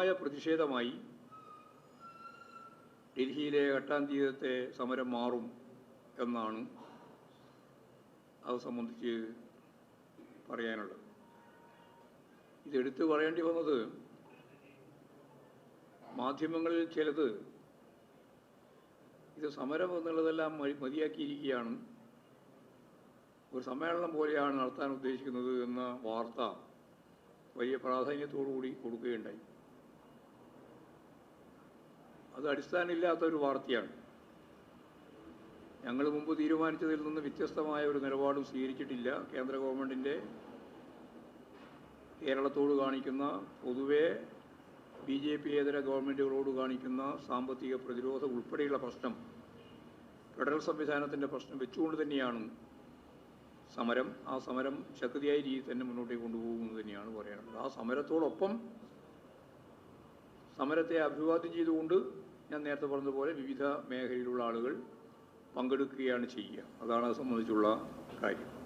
ശക്തമായ പ്രതിഷേധമായി ഡൽഹിയിലെ എട്ടാം തീയതത്തെ സമരം മാറും എന്നാണ് അത് സംബന്ധിച്ച് പറയാനുള്ളത്. ഇതെടുത്ത് പറയേണ്ടി വന്നത് മാധ്യമങ്ങളിൽ ചിലത് ഇത് സമരം എന്നുള്ളതെല്ലാം മതി മതിയാക്കിയിരിക്കുകയാണ്. ഒരു സമ്മേളനം പോലെയാണ് നടത്താൻ ഉദ്ദേശിക്കുന്നത് എന്ന വാർത്ത വലിയ പ്രാധാന്യത്തോടു കൂടി കൊടുക്കുകയുണ്ടായി. അത് അടിസ്ഥാനമില്ലാത്ത ഒരു വാർത്തയാണ്. ഞങ്ങൾ മുമ്പ് തീരുമാനിച്ചതിൽ നിന്ന് വ്യത്യസ്തമായ ഒരു നിലപാടും സ്വീകരിച്ചിട്ടില്ല. കേന്ദ്ര ഗവൺമെന്റിന്റെ കേരളത്തോട് കാണിക്കുന്ന പൊതുവേ ബി ജെ പി ഏതര ഗവൺമെന്റുകളോട് കാണിക്കുന്ന സാമ്പത്തിക പ്രതിരോധം ഉൾപ്പെടെയുള്ള പ്രശ്നം ഫെഡറൽ സംവിധാനത്തിന്റെ പ്രശ്നം വെച്ചുകൊണ്ട് തന്നെയാണ് സമരം. ആ സമരം ശക്തിയായ രീതിയിൽ തന്നെ മുന്നോട്ടേക്ക് കൊണ്ടുപോകുന്നത് തന്നെയാണ് പറയാനുള്ളത്. ആ സമരത്തോടൊപ്പം സമരത്തെ അഭിവാദ്യം ചെയ്തുകൊണ്ട് ഞാൻ നേരത്തെ പറഞ്ഞതുപോലെ വിവിധ മേഖലയിലുള്ള ആളുകൾ പങ്കെടുക്കുകയാണ് ചെയ്യുക. അതാണ് അത് സംബന്ധിച്ചുള്ള കാര്യം.